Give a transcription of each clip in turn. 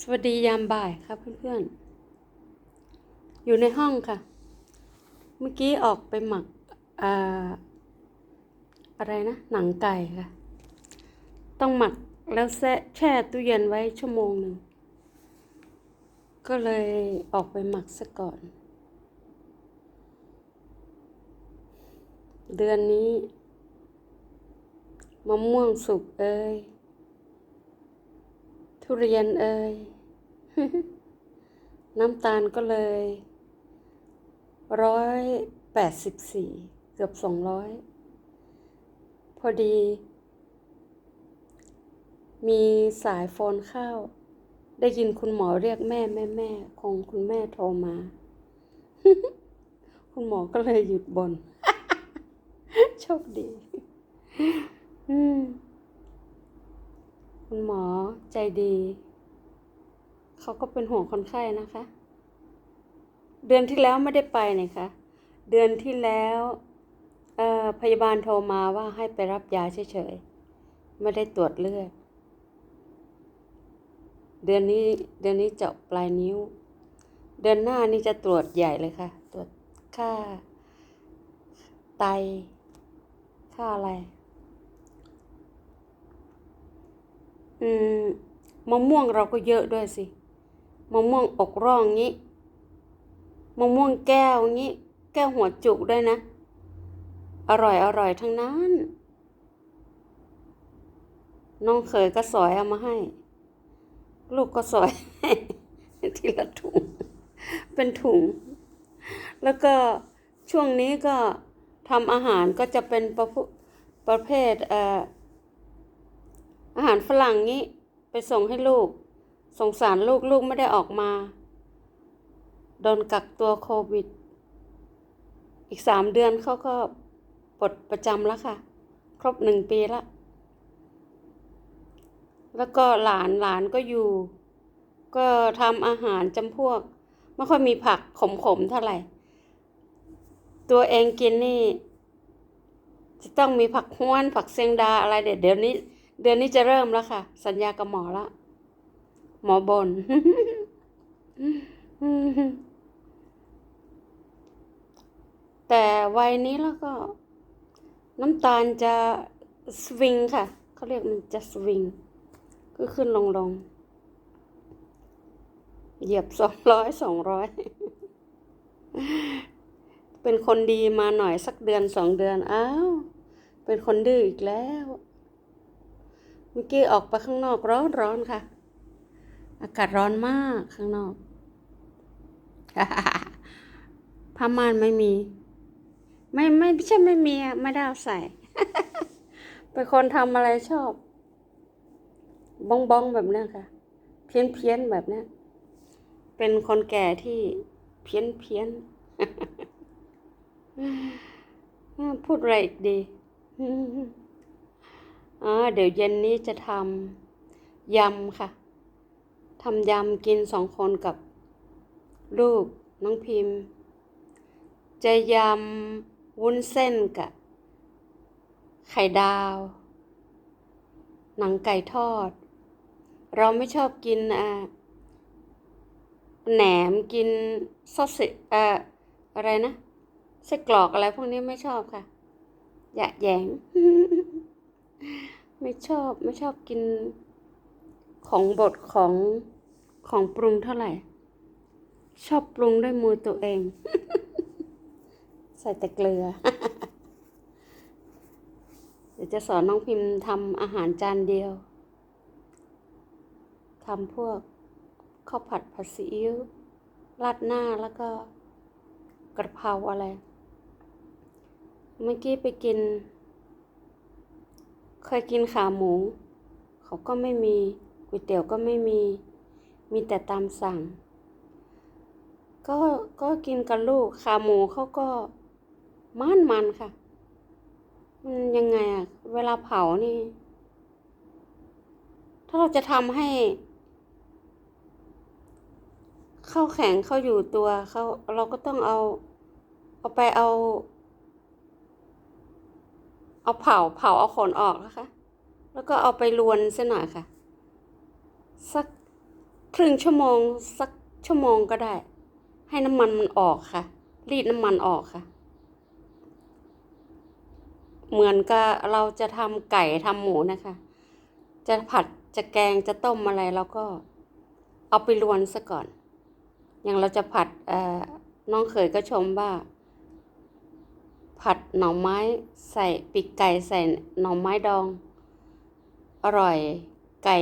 สวัสดียามบ่ายครับเพื่อนๆ อยู่ในห้องค่ะ เมื่อกี้ออกไปหมักออะไรนะ หนังไก่ค่ะ ต้องหมักแล้วแช่แช่ตู้เย็นไว้ชั่วโมงหนึ่ง ก็เลยออกไปหมักซะก่อน เดือนนี้มะม่วงสุกเอ้ย ทุเรียนเอ่ยน้ำตาลก็เลยร้อยแปดสิบสี่เกือบสองร้อยพอดี มีสายโฟนเข้า ได้ยินคุณหมอเรียกแม่แม่แม่คงคุณแม่โทรมา คุณหมอก็เลยหยุดบน โชคดี อืม คุณหมอใจดี เขาก็เป็นห่วงคนไข้นะคะ เดือนที่แล้วไม่ได้ไปเนี่ยค่ะเดือนที่แล้วพยาบาลโทรมาว่าให้ไปรับยาเฉยๆ ไม่ได้ตรวจเลือด เดือนนี้เดือนนี้เจาะปลายนิ้ว เดือนหน้านี่จะตรวจใหญ่เลยค่ะ ตรวจค่า ไต ค่าอะไร อืมมะม่วงเราก็เยอะด้วยสิมะม่วงอกร่องงี้มะม่วงแก้วงี้ แก้วหัวจุกด้วยนะ อร่อยอร่อยทั้งนั้น น้องเขยก็สอยเอามาให้ ลูกก็สอยทีละถุง เป็นถุง แล้วก็ช่วงนี้ก็ทำอาหารก็จะเป็นประประเภทเอ่อ อาหารฝรั่งนี้ไปส่งให้ลูก สงสารลูกลูกไม่ได้ออกมา โดนกักตัวโควิด อีกสามเดือนเขาก็ปลดประจำแล้วค่ะ ครบหนึ่งปีละ แล้วก็หลานหลานก็อยู่ ก็ทำอาหารจำพวก ไม่ค่อยมีผักขมๆเท่าไหร่ ตัวเองกินนี่จะต้องมีผักห้วนผักเซงดาอะไรเดี๋ยวเดี๋ยวนี้ เดือนนี้จะเริ่มแล้วค่ะ สัญญากับหมอละ หมอบน แต่วัยนี้แล้วก็ น้ำตาลจะสวิงค่ะ เขาเรียกมันจะสวิง ก็ขึ้นลงลง เหยียบสองร้อยสองร้อยเป็นคนดีมาหน่อยสักเดือนสองเดือน อ้าว เป็นคนดื้ออีกแล้ว มื่อกี้ออกไปข้างนอกร้อนร้อนค่ะ อากาศร้อนมากข้างนอกผ้าม่านไม่มีไม่ไม่ไม่ใช่ไม่มีอะไม่ได้เอาใส่ เป็นคนทำอะไรชอบ บ้องบ้องแบบนี้ค่ะ เพี้ยนเพี้ยนแบบนี้เป็นคนแก่ที่เพี้ยนเพี้ยนพูดอะไรอีกดี อ๋อเดี๋ยวเย็นนี้จะทำยำค่ะทำยำกินสองคนกับลูกน้องพิมพ์ จะยำวุ้นเส้นกับไข่ดาว หนังไก่ทอด เราไม่ชอบกินอ่าแหนมกินซอสสิอ่าอะไรนะไส้กรอกอะไรพวกนี้ไม่ชอบค่ะ อยะแยง ไม่ชอบไม่ชอบกินของบดของของปรุงเท่าไหร่ ชอบปรุงด้วยมือตัวเอง ใส่แต่เกลือ เดี๋ยวจะสอนน้องพิมพ์ทำอาหารจานเดียวทำพวกข้าวผัดผัดซีอิ๊วราดหน้าแล้วก็กระเพราอะไร เมื่อกี้ไปกิน เคยกินขาหมู เขาก็ไม่มีก๋วยเตี๋ยวก็ไม่มี มีแต่ตามสั่ง ก็ก็กินกับลูกขาหมูเขาก็มันมันค่ะ มันยังไงอะเวลาเผานี่ ถ้าเราจะทำให้เข้าแข็งเข้าอยู่ตัวเขาเราก็ต้องเอาเอาไปเอา เอาเผาเผาเอาขนออกนะคะ แล้วก็เอาไปลวนซะหน่อยค่ะ สักครึ่งชั่วโมงสักชั่วโมงก็ได้ ให้น้ำมันมันออกค่ะ รีดน้ำมันออกค่ะ เหมือนกับเราจะทำไก่ทำหมูนะคะ จะผัดจะแกงจะต้มอะไรเราก็เอาไปรวนซะก่อน อย่างเราจะผัดเอ่อน้องเขยก็ชมว่า ผัดหน่อไม้ใส่ปีกไก่ใส่หน่อไม้ดอง อร่อยไก่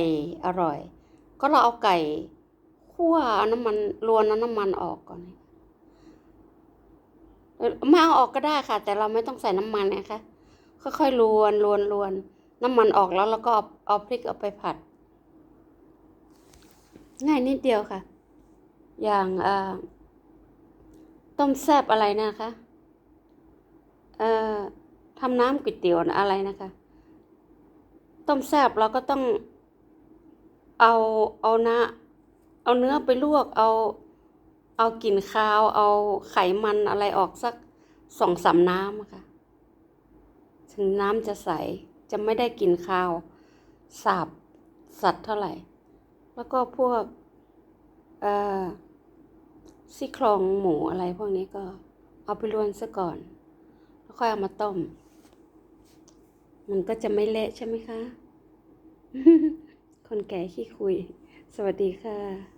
อร่อย ก็เราเอาไก่คั่วเอาน้ำมันรวนเอาน้ำมันออกก่อนไม่เอาออกก็ได้ค่ะ แต่เราไม่ต้องใส่น้ำมันนะคะค่อยๆรวนรวนรวนน้ำมันออกแล้วเราก็เอาเอาพริกเอาไปผัด ง่ายนิดเดียวค่ะ อย่างต้มแซบอะไรนะคะ เอ่อทำน้ำก๋วยเตี๋ยวอะไรนะคะ ต้มแซบเราก็ต้องเอาเอานะเอาเนื้อไปลวกเอาเอากลิ่นคาว เอาไขมันอะไรออกสักสองสามน้ำค่ะ ถึงน้ำจะใสจะไม่ได้กลิ่นคาวสาบสัตว์เท่าไหร่ แล้วก็พวกเอ่อซี่โครงหมูอะไรพวกนี้ก็เอาไปรวนซะก่อน ค่อยเอามาต้ม มันก็จะไม่เละใช่ไหมคะ คนแก่ขี้คุย สวัสดีค่ะ